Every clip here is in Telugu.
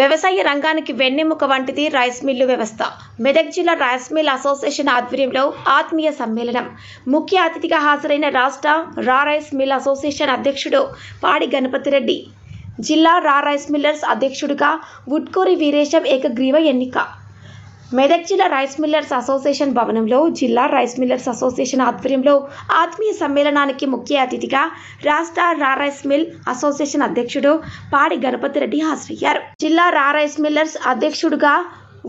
వ్యవసాయ రంగానికి వెన్నెముక వంటిది రైస్ మిల్లు వ్యవస్థ. మెదక్ జిల్లా రైస్ మిల్ అసోసియేషన్ ఆధ్వర్యంలో ఆత్మీయ సమ్మేళనం. ముఖ్య అతిథిగా హాజరైన రాష్ట్ర రా రైస్ మిల్ అసోసియేషన్ అధ్యక్షుడు పాడి గణపతిరెడ్డి జిల్లా రా రైస్ మిల్లర్స్ అధ్యక్షుడిగా వుడ్కూరి వీరేశం ఏకగ్రీవ ఎన్నిక. మెదక్ జిల్లా రైస్ మిల్లర్స్ అసోసియేషన్ భవనంలో జిల్లా రైస్ మిల్లర్స్ అసోసియేషన్ ఆధ్వర్యంలో ఆత్మీయ సమ్మేళనానికి ముఖ్య అతిథిగా రాష్ట్ర రా రైస్ మిల్ అసోసియేషన్ అధ్యక్షుడు పాడి గణపతి రెడ్డి హాజరయ్యారు. జిల్లా రా రైస్ మిల్లర్స్ అధ్యక్షుడిగా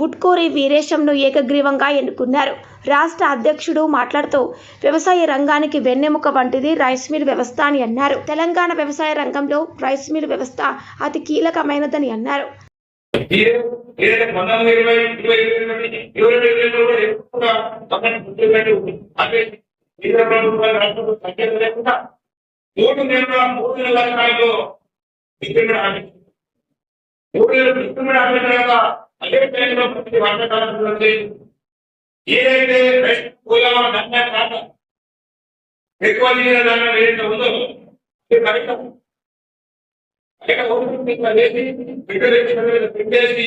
వుడ్కోరి వీరేశంను ఏకగ్రీవంగా ఎన్నుకున్నారు. రాష్ట్ర అధ్యక్షుడు మాట్లాడుతూ వ్యవసాయ రంగానికి వెన్నెముక వంటిది రైస్ మిల్ వ్యవస్థ అని అన్నారు. తెలంగాణ వ్యవసాయ రంగంలో రైస్ మిల్ వ్యవస్థ అతి కీలకమైనదని అన్నారు. ఏదైతే పంతొమ్మిది ఇరవై ఇరవై ఇరవై ఇరవై ఇరవై ఎక్కువగా పక్కన గుర్తుపెట్టి ఉంది. అదే కేంద్ర ప్రభుత్వాలు రాష్ట్ర సంఖ్య లేకుండా మూడు నెలల మూడు నెలల స్థాయిలో డిస్ట్రిబ్యూట్ ఆఫీస్ మూడు నెలలు డిస్ట్రిబ్యూట్ ఆఫీస్ తర్వాత అదే టైంలో ప్రతి వర్షకాలం ఏదైతే రైతు కూలమా ధన్య కాక ఎక్కువ నీళ్ళ ధనం ఏదైతే ఉందో అది కరెక్ట్ ఇక్కడ ఓపెన్ వేసి పెట్టేసి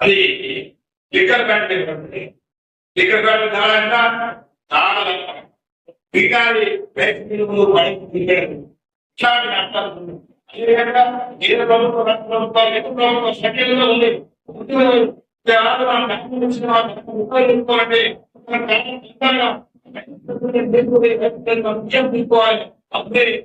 అది లిక్కర్ బ్యాండ్ లిక్కర్ బ్యాండ్ చాలా ఎంత చాలా బిగాలి వ్యక్తులు పడి ఇట్లాంటి నష్టాలు అదేవిధంగా రాష్ట్ర ప్రభుత్వాలు ప్రభుత్వ ఉంది. ఉపయోగించుకోవాలంటే తీసుకోవాలి. అప్పుడే